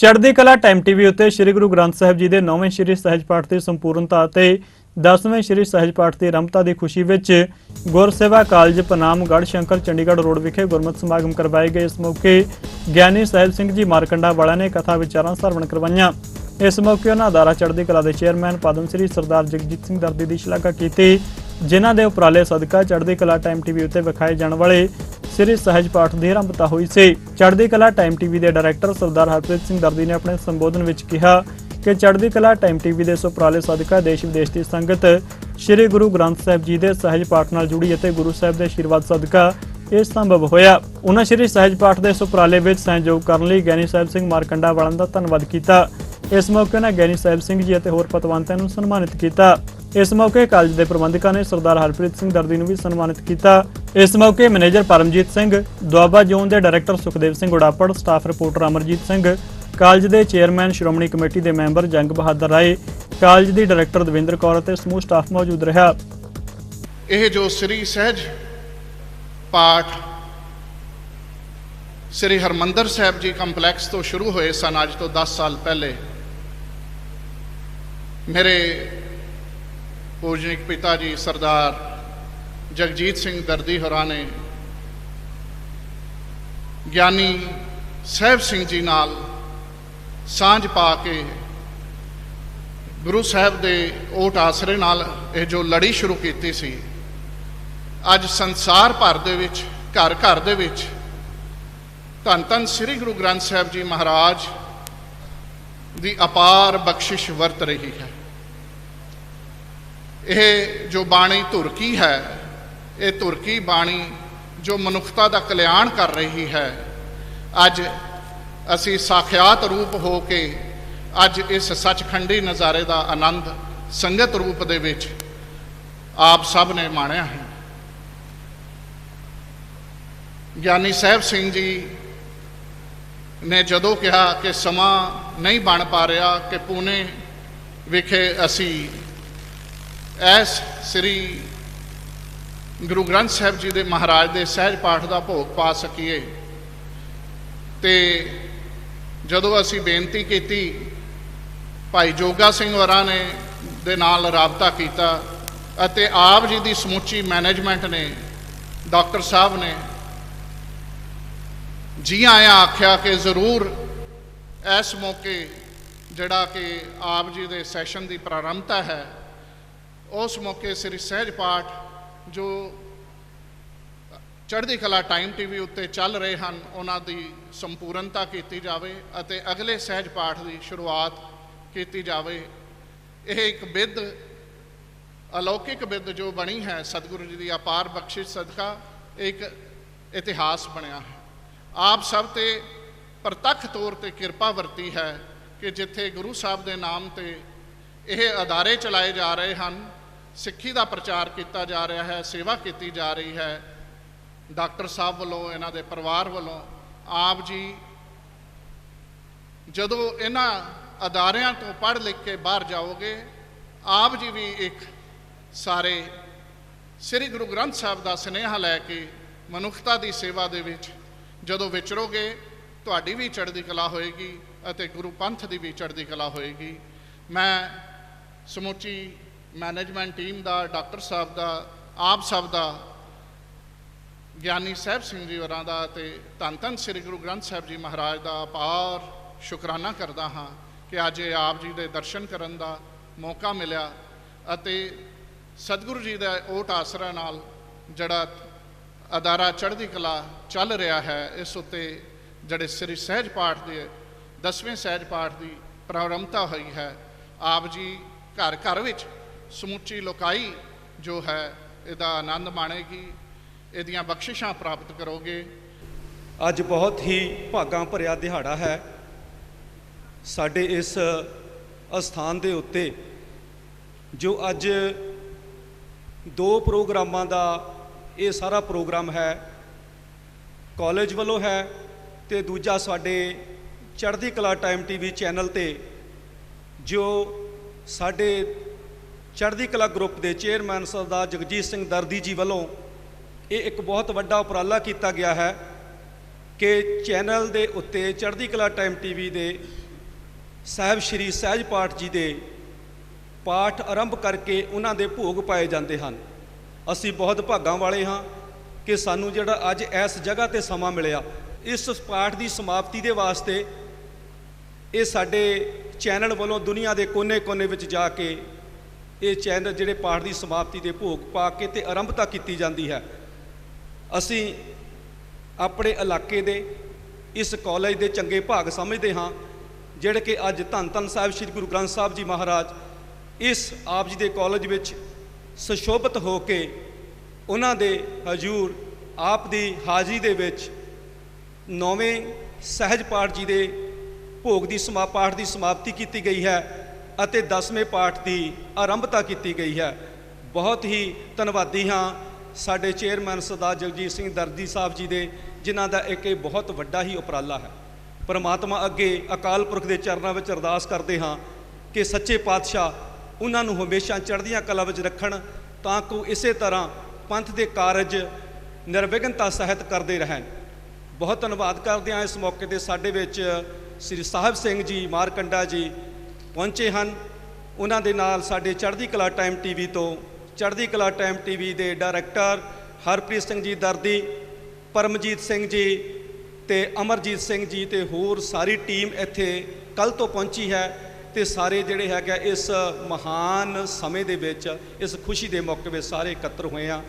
ਚੜ੍ਹਦੀ Kala time TV ਉੱਤੇ ਸ੍ਰੀ ਗੁਰੂ ਗ੍ਰੰਥ ਸਾਹਿਬ ਜੀ ਦੇ 9ਵੇਂ ਸ੍ਰੀ ਸਹਿਜ ਪਾਠ ਦੀ ਸੰਪੂਰਨਤਾ ਅਤੇ 10ਵੇਂ ਸ੍ਰੀ ਸਹਿਜ ਪਾਠ ਦੀ ਆਰੰਭਤਾ ਦੀ ਖੁਸ਼ੀ ਵਿੱਚ Gurseva college Panam Garhshankar Chandigarh road ਵਿਖੇ ਗੁਰਮਤਿ ਸਮਾਗਮ ਕਰਵਾਏ ਗਏ। ਇਸ ਮੌਕੇ ਗਿਆਨੀ ਸਾਹਿਬ ਸਿੰਘ ਜੀ ਮਾਰਕੰਡਾ ਵਾਲਿਆਂ ਨੇ ਕਥਾ ਵਿਚਾਰਾਂ ਸਰਵਣ ਕਰਵਾਈਆਂ। ਇਸ ਮੌਕੇ ਉਹਨਾਂ ਅਦਾਰਾ ਚੜ੍ਹਦੀ ਕਲਾ ਦੇ ਚੇਅਰਮੈਨ ਪਦਮ ਸ੍ਰੀ ਸਰਦਾਰ ਜਗਜੀਤ ਸਿੰਘ ਦਰਦੀ ਦੀ ਸ਼ਲਾਘਾ ਕੀਤੀ, ਜਿਨ੍ਹਾਂ ਦੇ ਉਪਰਾਲੇ ਸਦਕਾ ਚੜ੍ਹਦੀ ਕਲਾ ਟਾਈਮ ਟੀਵੀ ਉੱਤੇ ਵਿਖਾਏ ਜਾਣ ਵਾਲੇ ਸ੍ਰੀ ਸਹਿਜ ਪਾਠ ਦੀ ਆਰੰਭਤਾ ਹੋਈ ਸੀ। ਚੜ੍ਹਦੀ ਕਲਾ ਟਾਈਮ ਟੀਵੀ ਦੇ ਡਾਇਰੈਕਟਰ ਸਰਦਾਰ ਹਰਪ੍ਰੀਤ ਸਿੰਘ ਦਰਦੀ ਨੇ ਆਪਣੇ ਸੰਬੋਧਨ ਵਿੱਚ ਕਿਹਾ ਕਿ ਚੜ੍ਹਦੀ ਕਲਾ ਟਾਈਮ ਟੀਵੀ ਦੇ ਇਸ ਸਦਕਾ ਦੇਸ਼ ਵਿਦੇਸ਼ ਦੀ ਸੰਗਤ ਸ੍ਰੀ ਗੁਰੂ ਗ੍ਰੰਥ ਸਾਹਿਬ ਜੀ ਦੇ ਸਹਿਜ ਪਾਠ ਨਾਲ ਜੁੜੀ ਅਤੇ ਗੁਰੂ ਸਾਹਿਬ ਦੇ ਆਸ਼ੀਰਵਾਦ ਸਦਕਾ ਇਹ ਸੰਭਵ ਹੋਇਆ। ਉਹਨਾਂ ਸ੍ਰੀ ਸਹਿਜ ਪਾਠ ਦੇ ਇਸ ਵਿੱਚ ਸਹਿਯੋਗ ਕਰਨ ਲਈ ਗਿਆਨੀ ਸਾਹਿਬ ਸਿੰਘ ਮਾਰਕੰਡਾ ਵਾਲਿਆਂ ਦਾ ਧੰਨਵਾਦ ਕੀਤਾ। ਇਸ ਮੌਕੇ ਉਹਨਾਂ ਗਿਆਨੀ ਸਾਹਿਬ ਸਿੰਘ ਜੀ ਅਤੇ ਹੋਰ ਪਤਵੰਤਾਂ ਨੂੰ ਸਨਮਾਨਿਤ ਕੀਤਾ। ਇਸ ਮੌਕੇ ਕਾਲਜ ਦੇ ਪ੍ਰਬੰਧਕਾਂ ਨੇ ਸਰਦਾਰ ਹਰਪ੍ਰੀਤ ਸਿੰਘ ਦਰਦੀ ਨੂੰ ਵੀ ਸਨਮਾਨਿਤ ਕੀਤਾ। ਇਸ ਮੌਕੇ ਮੈਨੇਜਰ ਪਰਮਜੀਤ ਸਿੰਘ, ਦੁਆਬਾ ਜ਼ੋਨ ਦੇ director Sukhdev Singh Udapar, staff reporter Amarjit Singh, college ਦੇ ਚੇਅਰਮੈਨ ਸ਼੍ਰੋਮਣੀ ਕਮੇਟੀ ਦੇ ਮੈਂਬਰ ਜੰਗ ਬਹਾਦਰ ਰਾਏ, ਕਾਲਜ ਦੀ ਡਾਇਰੈਕਟਰ ਦਵਿੰਦਰ ਕੌਰ ਅਤੇ ਸਮੂਹ ਸਟਾਫ ਮੌਜੂਦ ਰਿਹਾ। ਇਹ ਜੋ ਸ੍ਰੀ ਸਹਿਜ ਪਾਠ ਸ੍ਰੀ ਹਰਮੰਦਰ ਸਾਹਿਬ ਜੀ ਕੰਪਲੈਕਸ ਤੋਂ ਸ਼ੁਰੂ ਹੋਏ ਸਨ, ਅੱਜ ਤੋਂ 10 ਸਾਲ ਪਹਿਲੇ, ਮੇਰੇ ਪੂਜਨਿਕ ਪਿਤਾ ਜੀ ਸਰਦਾਰ ਜਗਜੀਤ ਸਿੰਘ ਦਰਦੀ ਹੋਰਾਂ ਨੇ ਗਿਆਨੀ ਸਾਹਿਬ ਸਿੰਘ ਜੀ ਨਾਲ ਸਾਂਝ ਪਾ ਕੇ ਗੁਰੂ ਸਾਹਿਬ ਦੇ ਓਟ ਆਸਰੇ ਨਾਲ ਇਹ ਜੋ ਲੜੀ ਸ਼ੁਰੂ ਕੀਤੀ ਸੀ, ਅੱਜ ਸੰਸਾਰ ਭਰ ਦੇ ਵਿੱਚ, ਘਰ ਘਰ ਦੇ ਵਿੱਚ, ਧੰਨ ਧੰਨ ਸ੍ਰੀ ਗੁਰੂ ਗ੍ਰੰਥ ਸਾਹਿਬ ਜੀ ਮਹਾਰਾਜ ਦੀ ਅਪਾਰ ਬਖਸ਼ਿਸ਼ ਵਰਤ ਰਹੀ ਹੈ। ਇਹ ਜੋ ਬਾਣੀ ਧੁਰਕੀ ਹੈ ਇਹ ਤੁਰਕੀ ਬਾਣੀ ਜੋ ਮਨੁੱਖਤਾ ਦਾ ਕਲਿਆਣ ਕਰ ਰਹੀ ਹੈ। ਅੱਜ ਅਸੀਂ ਸਾਖਿਆਤ ਰੂਪ ਹੋ ਕੇ ਅੱਜ ਇਸ ਸੱਚਖੰਡੀ ਨਜ਼ਾਰੇ ਦਾ ਆਨੰਦ ਸੰਗਤ ਰੂਪ ਦੇ ਵਿੱਚ ਆਪ ਸਭ ਨੇ ਮਾਣਿਆ ਹੈ। ਗਿਆਨੀ ਸਾਹਿਬ ਸਿੰਘ ਜੀ ਨੇ ਜਦੋਂ ਕਿਹਾ ਕਿ ਸਮਾਂ ਨਹੀਂ ਬਣ ਪਾ ਰਿਹਾ ਕਿ ਪੂਨੇ ਵਿਖੇ ਅਸੀਂ ਐਸ ਸ੍ਰੀ ਗੁਰੂ ਗ੍ਰੰਥ ਸਾਹਿਬ ਜੀ ਦੇ ਮਹਾਰਾਜ ਦੇ ਸਹਿਜ ਪਾਠ ਦਾ ਭੋਗ ਪਾ ਸਕੀਏ। ਤੇ ਜਦੋਂ ਅਸੀਂ ਬੇਨਤੀ ਕੀਤੀ, ਭਾਈ ਜੋਗਾ ਸਿੰਘ ਹੋਰਾਂ ਨੇ ਦੇ ਨਾਲ ਰਾਬਤਾ ਕੀਤਾ ਅਤੇ ਆਪ ਜੀ ਦੀ ਸਮੁੱਚੀ ਮੈਨੇਜਮੈਂਟ ਨੇ, ਡਾਕਟਰ ਸਾਹਿਬ ਨੇ ਜੀ ਆਇਆ ਆਖਿਆ ਕਿ ਜ਼ਰੂਰ ਇਸ ਮੌਕੇ ਜਿਹੜਾ ਕਿ ਆਪ ਜੀ ਦੇ ਸੈਸ਼ਨ ਦੀ ਪ੍ਰਾਰੰਭਤਾ ਹੈ, ਉਸ ਮੌਕੇ ਸ੍ਰੀ ਸਹਿਜ ਪਾਠ ਜੋ ਚੜ੍ਹਦੀ ਕਲਾ ਟਾਈਮ ਟੀਵੀ ਉੱਤੇ ਚੱਲ ਰਹੇ ਹਨ, ਉਹਨਾਂ ਦੀ ਸੰਪੂਰਨਤਾ ਕੀਤੀ ਜਾਵੇ ਅਤੇ ਅਗਲੇ ਸਹਿਜ ਪਾਠ ਦੀ ਸ਼ੁਰੂਆਤ ਕੀਤੀ ਜਾਵੇ। ਇਹ ਇੱਕ ਬਿੱਦ ਅਲੌਕਿਕ ਬਿੱਦ ਜੋ ਬਣੀ ਹੈ, ਸਤਿਗੁਰੂ ਜੀ ਦੀ ਅਪਾਰ ਬਖਸ਼ਿਸ਼ ਸਦਕਾ ਇੱਕ ਇਤਿਹਾਸ ਬਣਿਆ ਹੈ। ਆਪ ਸਭ ਤੇ ਪ੍ਰਤੱਖ ਤੌਰ ਤੇ ਕਿਰਪਾ ਵਰਤੀ ਹੈ ਕਿ ਜਿੱਥੇ ਗੁਰੂ ਸਾਹਿਬ ਦੇ ਨਾਮ ਤੇ ਇਹ ਅਦਾਰੇ ਚਲਾਏ ਜਾ ਰਹੇ ਹਨ ਸਿੱਖੀ ਦਾ ਪ੍ਰਚਾਰ ਕੀਤਾ ਜਾ ਰਿਹਾ ਹੈ, ਸੇਵਾ ਕੀਤੀ ਜਾ ਰਹੀ ਹੈ। ਡਾਕਟਰ ਸਾਹਿਬ ਵੱਲੋਂ, ਇਹਨਾਂ ਦੇ ਪਰਿਵਾਰ ਵੱਲੋਂ, ਆਪ ਜੀ ਜਦੋਂ ਇਹਨਾਂ ਅਦਾਰਿਆਂ ਤੋਂ ਪੜ੍ਹ ਲਿਖ ਕੇ ਬਾਹਰ ਜਾਓਗੇ, ਆਪ ਜੀ ਵੀ ਇੱਕ ਸਾਰੇ ਸ੍ਰੀ ਗੁਰੂ ਗ੍ਰੰਥ ਸਾਹਿਬ ਦਾ ਸੁਨੇਹਾ ਲੈ ਕੇ ਮਨੁੱਖਤਾ ਦੀ ਸੇਵਾ ਦੇ ਵਿੱਚ ਜਦੋਂ ਵਿਚਰੋਗੇ, ਤੁਹਾਡੀ ਵੀ ਚੜ੍ਹਦੀ ਕਲਾ ਹੋਏਗੀ ਅਤੇ ਗੁਰੂ ਪੰਥ ਦੀ ਵੀ ਚੜ੍ਹਦੀ ਕਲਾ ਹੋਏਗੀ। ਮੈਂ ਸਮੁੱਚੀ ਮੈਨੇਜਮੈਂਟ ਟੀਮ ਦਾ ਡਾਕਟਰ ਸਾਹਿਬ ਦਾ, ਆਪ ਸਭ ਦਾ, ਗਿਆਨੀ ਸਾਹਿਬ ਸਿੰਘ ਜੀ ਹੋਰਾਂ ਦਾ ਤੇ ਧੰਨ ਧੰਨ ਸ੍ਰੀ ਗੁਰੂ ਗ੍ਰੰਥ ਸਾਹਿਬ ਜੀ ਮਹਾਰਾਜ ਦਾ ਅਪਾਰ ਸ਼ੁਕਰਾਨਾ ਕਰਦਾ ਹਾਂ ਕਿ ਅੱਜ ਇਹ ਆਪ ਜੀ ਦੇ ਦਰਸ਼ਨ ਕਰਨ ਦਾ ਮੌਕਾ ਮਿਲਿਆ ਅਤੇ ਸਤਿਗੁਰੂ ਜੀ ਦਾ ਓਟ ਆਸਰਾ ਨਾਲ ਜਿਹੜਾ ਅਦਾਰਾ ਚੜ੍ਹਦੀ ਕਲਾ ਚੱਲ ਰਿਹਾ ਹੈ, ਇਸ ਉੱਤੇ ਜਿਹੜੇ ਸ੍ਰੀ ਸਹਿਜ ਪਾਠ ਦੇ ਦਸਵੇਂ ਸਹਿਜ ਪਾਠ ਦੀ ਪ੍ਰਾਰੰਭਤਾ ਹੋਈ ਹੈ, ਆਪ ਜੀ ਘਰ ਘਰ ਵਿੱਚ ਸਮੁੱਚੀ ਲੋਕਾਈ ਜੋ ਹੈ, ਇਹਦਾ ਆਨੰਦ ਮਾਣੇਗੀ, ਇਹਦੀਆਂ ਬਖਸ਼ਿਸ਼ਾਂ ਪ੍ਰਾਪਤ ਕਰੋਗੇ। ਅੱਜ ਬਹੁਤ ਹੀ ਭਾਗਾਂ ਭਰਿਆ ਦਿਹਾੜਾ ਹੈ। ਸਾਡੇ ਇਸ ਅਸਥਾਨ ਦੇ ਉੱਤੇ ਜੋ ਅੱਜ ਦੋ ਪ੍ਰੋਗਰਾਮਾਂ ਦਾ ਇਹ ਸਾਰਾ ਪ੍ਰੋਗਰਾਮ ਹੈ, ਕਾਲਜ ਵੱਲੋਂ ਹੈ ਤੇ ਦੂਜਾ ਸਾਡੇ ਚੜ੍ਹਦੀ ਕਲਾ ਟਾਈਮ ਟੀਵੀ ਚੈਨਲ ਤੇ ਜੋ ਸਾਡੇ ਚੜ੍ਹਦੀ ਕਲਾ ਗਰੁੱਪ ਦੇ ਚੇਅਰਮੈਨ ਸਰਦਾਰ ਜਗਜੀਤ ਸਿੰਘ ਦਰਦੀ ਜੀ ਵੱਲੋਂ ਇਹ ਇੱਕ ਬਹੁਤ ਵੱਡਾ ਉਪਰਾਲਾ ਕੀਤਾ ਗਿਆ ਹੈ ਕਿ ਚੈਨਲ ਦੇ ਉੱਤੇ ਚੜ੍ਹਦੀ ਕਲਾ ਟਾਈਮ ਟੀਵੀ ਦੇ ਸਾਹਿਬ ਸ੍ਰੀ ਸਹਿਜ ਪਾਠ ਜੀ ਦੇ ਪਾਠ ਆਰੰਭ ਕਰਕੇ ਉਹਨਾਂ ਦੇ ਭੋਗ ਪਾਏ ਜਾਂਦੇ ਹਨ। ਅਸੀਂ ਬਹੁਤ ਭਾਗਾਂ ਵਾਲੇ ਹਾਂ ਕਿ ਸਾਨੂੰ ਜਿਹੜਾ ਅੱਜ ਇਸ ਜਗ੍ਹਾ ਤੇ ਸਮਾਂ ਮਿਲਿਆ, ਇਸ ਪਾਠ ਦੀ ਸਮਾਪਤੀ ਦੇ ਵਾਸਤੇ ਇਹ ਸਾਡੇ ਚੈਨਲ ਵੱਲੋਂ ਦੁਨੀਆ ਦੇ ਕੋਨੇ-ਕੋਨੇ ਵਿੱਚ ਜਾ ਕੇ ਇਹ ਚੈਨਲ ਜਿਹੜੇ ਪਾਠ ਦੀ ਸਮਾਪਤੀ ਦੇ ਭੋਗ ਪਾ ਕੇ ਤੇ ਆਰੰਭਤਾ ਕੀਤੀ ਜਾਂਦੀ ਹੈ। ਅਸੀਂ ਆਪਣੇ ਇਲਾਕੇ ਦੇ ਇਸ ਕਾਲਜ ਦੇ ਚੰਗੇ ਭਾਗ ਸਮਝਦੇ ਹਾਂ, ਜਿਹੜੇ ਕਿ ਅੱਜ ਧੰਨ ਧੰਨ ਸਾਹਿਬ ਸ੍ਰੀ ਗੁਰੂ ਗ੍ਰੰਥ ਸਾਹਿਬ ਜੀ ਮਹਾਰਾਜ ਇਸ ਆਪ ਜੀ ਦੇ ਕਾਲਜ ਵਿੱਚ ਸੁਸ਼ੋਭਿਤ ਹੋ ਕੇ ਉਹਨਾਂ ਦੇ ਹਜੂਰ ਆਪ ਦੀ ਹਾਜ਼ਰੀ ਦੇ ਵਿੱਚ ਨੌਵੇਂ ਸਹਿਜ ਪਾਠ ਜੀ ਦੇ ਭੋਗ ਦੀ ਸਮਾ, ਪਾਠ ਦੀ ਸਮਾਪਤੀ ਕੀਤੀ ਗਈ ਹੈ। ਅਤੇ 10ਵੇਂ ਪਾਠ ਦੀ ਆਰੰਭਤਾ ਕੀਤੀ ਗਈ ਹੈ। ਬਹੁਤ ਹੀ ਧੰਨਵਾਦੀ ਹਾਂ ਸਾਡੇ ਚੇਅਰਮੈਨ ਸਰਦਾਰ ਜਗਜੀਤ ਸਿੰਘ ਦਰਦੀ ਸਾਹਿਬ ਜੀ ਦੇ, ਜਿਨ੍ਹਾਂ ਦਾ ਇੱਕ ਇਹ ਬਹੁਤ ਵੱਡਾ ਹੀ ਉਪਰਾਲਾ ਹੈ। ਪਰਮਾਤਮਾ ਅੱਗੇ ਅਕਾਲ ਪੁਰਖ ਦੇ ਚਰਨਾਂ ਵਿੱਚ ਅਰਦਾਸ ਕਰਦੇ ਹਾਂ ਕਿ ਸੱਚੇ ਪਾਤਸ਼ਾਹ ਉਹਨਾਂ ਨੂੰ ਹਮੇਸ਼ਾ ਚੜ੍ਹਦੀਆਂ ਕਲਾ ਵਿੱਚ ਰੱਖਣ, ਤਾਂ ਕਿ ਉਹ ਇਸੇ ਤਰ੍ਹਾਂ ਪੰਥ ਦੇ ਕਾਰਜ ਨਿਰਵਿਘਨਤਾ ਸਹਿਤ ਕਰਦੇ ਰਹਿਣ। ਬਹੁਤ ਧੰਨਵਾਦ ਕਰਦੇ ਹਾਂ ਇਸ ਮੌਕੇ ਤੇ ਸਾਡੇ ਵਿੱਚ ਸ੍ਰੀ ਸਾਹਿਬ ਸਿੰਘ ਜੀ, ਮਾਰਕੰਡਾ ਜੀ ਪਹੁੰਚੇ ਹਨ। ਉਹਨਾਂ ਦੇ ਨਾਲ ਸਾਡੇ ਚੜ੍ਹਦੀ ਕਲਾ ਟਾਈਮ ਟੀਵੀ ਤੋਂ ਚੜ੍ਹਦੀ ਕਲਾ ਟਾਈਮ ਟੀਵੀ ਦੇ ਡਾਇਰੈਕਟਰ ਹਰਪ੍ਰੀਤ ਸਿੰਘ ਜੀ ਦਰਦੀ, ਪਰਮਜੀਤ ਸਿੰਘ ਜੀ ਤੇ ਅਮਰਜੀਤ ਸਿੰਘ ਜੀ ਤੇ ਹੋਰ ਸਾਰੀ ਟੀਮ ਇੱਥੇ ਕੱਲ ਤੋਂ ਪਹੁੰਚੀ ਹੈ ਤੇ ਸਾਰੇ ਜਿਹੜੇ ਹੈਗਾ ਇਸ ਮਹਾਨ ਸਮੇਂ ਦੇ ਵਿੱਚ, ਇਸ ਖੁਸ਼ੀ ਦੇ ਮੌਕੇ ਵਿੱਚ ਸਾਰੇ ਇਕੱਤਰ ਹੋਏ ਆ।